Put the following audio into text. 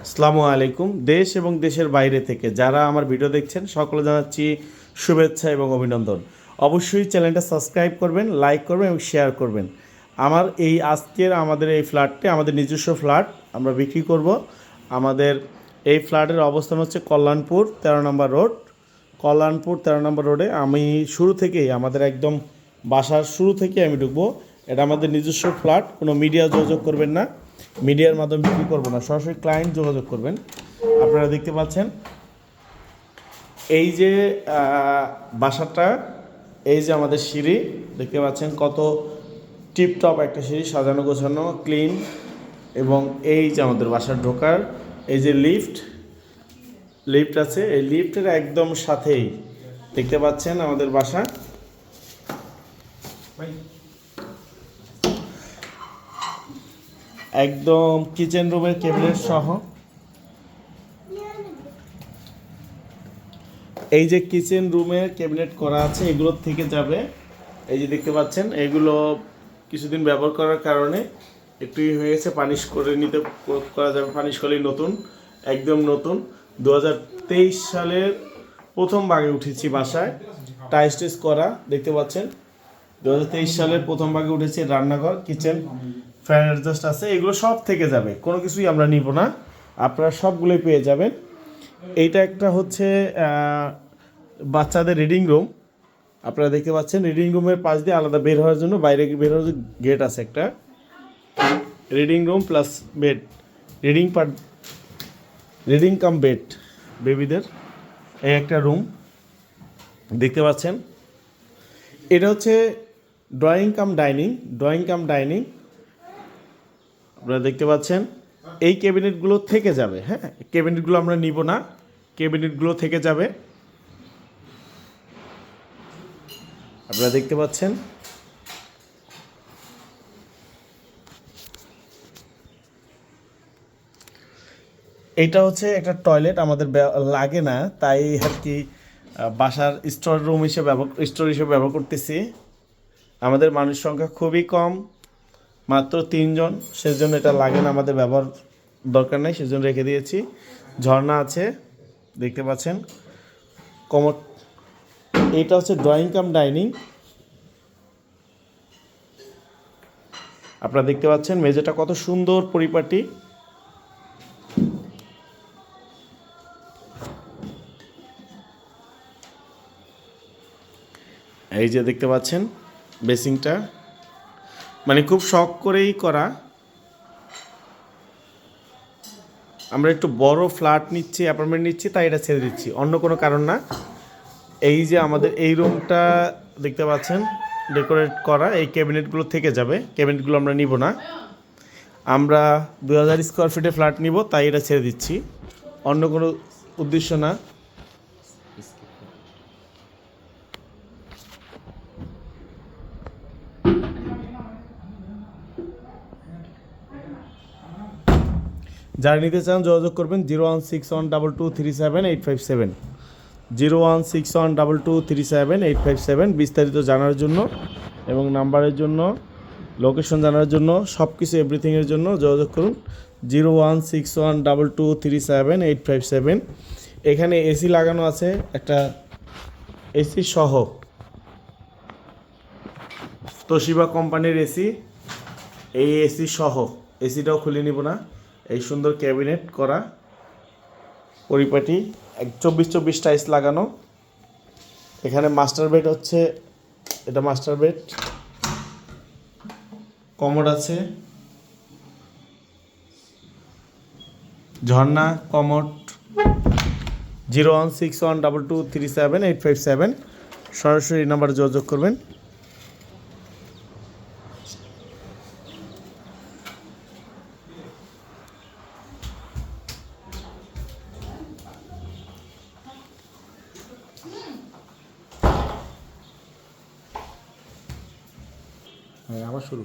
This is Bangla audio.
আসসালামু আলাইকুম। দেশ এবং দেশের বাইরে থেকে যারা আমার ভিডিও দেখছেন সকলে জানাচ্ছি শুভেচ্ছা এবং অভিনন্দন। অবশ্যই চ্যানেলটা সাবস্ক্রাইব করবেন, লাইক করবেন এবং শেয়ার করবেন। আমার এই আজকের আমাদের এই ফ্ল্যাটটি আমাদের নিজস্ব ফ্ল্যাট, আমরা বিক্রি করব। আমাদের এই ফ্ল্যাটের অবস্থান হচ্ছে কল্যাণপুর তেরো নম্বর রোড। কল্যাণপুর তেরো নম্বর রোডে আমি শুরু থেকেই, আমাদের একদম বাসার শুরু থেকে আমি ঢুকবো। এটা আমাদের নিজস্ব ফ্ল্যাট, কোনো মিডিয়া যোগাযোগ করবেন না। মিডিয়ার মাধ্যমে বিক্রি করব না, সরাসরি ক্লায়েন্ট যোগাযোগ করবেন। আপনারা দেখতে পাচ্ছেন, এই যে বাসাটা, এই যে আমাদের সিঁড়ি, দেখতে পাচ্ছেন কত টিপটপ একটা সিঁড়ি, সাজানো গোছানো ক্লিন এবং এই যে আমাদের বাসার ঢোকার, এই যে লিফট লিফট আছে, এই লিফটের একদম সাথেই। দেখতে পাচ্ছেন আমাদের বাসা। একদম কিচেন রুমের কেবিনেট সহ। এই যে কিচেন রুমের ক্যাবিনেট করা আছে, এগুলোর থেকে যাবে। এই যে দেখতে পাচ্ছেন, এগুলো কিছুদিন ব্যবহার করার কারণে একটু ই হয়ে গেছে পানিশ করে নিতে, করা যাবে পানিশ করলেই নতুন, একদম নতুন। দুহাজার তেইশ সালের প্রথম ভাগে উঠেছি বাসায় টাইস টেস করা, দেখতে পাচ্ছেন। দু হাজার তেইশ সালের প্রথম ভাগে উঠেছি রান্নাঘর কিচেন ফ্যান অ্যাডজাস্ট আছে, এগুলো সব থেকে যাবে। কোনো কিছুই আমরা নিব না। আপনারা সবগুলোই পেয়ে যাবেন। এইটা একটা হচ্ছে বাচ্চাদের রিডিং রুম আপনারা দেখতে পাচ্ছেন রিডিং রুমের পাশ দিয়ে আলাদা বের হওয়ার জন্য বাইরে বের হওয়ার গেট আছে একটা। Reading room plus bed reading part reading cum bed বেবিদের এই একটা রুম দেখতে পাচ্ছেন? এটা হচ্ছে drawing cum dining drawing cum dining আপনারা দেখতে পাচ্ছেন, এই ক্যাবিনেটগুলো থেকে যাবে হ্যাঁ? ক্যাবিনেটগুলো আমরা নিব না, ক্যাবিনেটগুলো থেকে যাবে। আপনারা দেখতে পাচ্ছেন, এটা হচ্ছে একটা টয়লেট, আমাদের লাগে না, তাই আর কি বাসার স্টোর রুম হিসেবে ব্যবহার স্টোর হিসেবে ব্যবহার করতেছি। আমাদের মানুষ সংখ্যা খুবই কম। মাত্র তিনজন। সেজন্য এটা লাগে না, আমাদের ব্যবহার দরকার নেই, সেজন্য রেখে দিয়েছি। ঝর্ণা আছে, দেখতে পাচ্ছেন। কমট এইটা হচ্ছে ড্রয়িং কাম ডাইনিং আপনারা দেখতে পাচ্ছেন মেঝেটা কত সুন্দর পরিপাটি। এই যে দেখতে পাচ্ছেন, বেসিংটা। মানে খুব শখ করেই করা। আমরা একটু বড় ফ্ল্যাট নিচ্ছি অ্যাপার্টমেন্ট নিচ্ছি, তাই এটা ছেড়ে দিচ্ছি। অন্য কোনো কারণ না। এই যে আমাদের এই রুমটা দেখতে পাচ্ছেন ডেকোরেট করা, এই ক্যাবিনেটগুলো থেকে যাবে। ক্যাবিনেটগুলো আমরা নিব না। আমরা দু হাজার স্কোয়ার ফিটে ফ্ল্যাট নিব, তাই এটা ছেড়ে দিচ্ছি। অন্য কোনো উদ্দেশ্য না। যারা নিতে চান যোগাযোগ করবেন zero one six one double two three seven eight five seven. Zero one six one double two three seven eight five seven বিস্তারিত জানার জন্য এবং নাম্বারের জন্য, লোকেশন জানার জন্য সব কিছু এভরিথিংয়ের জন্য যোগাযোগ করুন। Zero one six one double two three seven eight five seven. এখানে এসি লাগানো আছে, একটা এসি সহ। তোশিবা কোম্পানির এসি, এই এসি সহ। এসিটাও খুলে নিব না। এই সুন্দর ক্যাবিনেট করা। পরিপাটি, এক চব্বিশ চব্বিশ টাইস লাগানো। এখানে মাস্টার বেড হচ্ছে, এটা মাস্টার বেড। কমোড আছে। ঝর্ণা, commode. Zero one six one double two three seven eight five seven. সরাসরি নাম্বারে যোগাযোগ করবেন। হ্যাঁ আবার শুরু।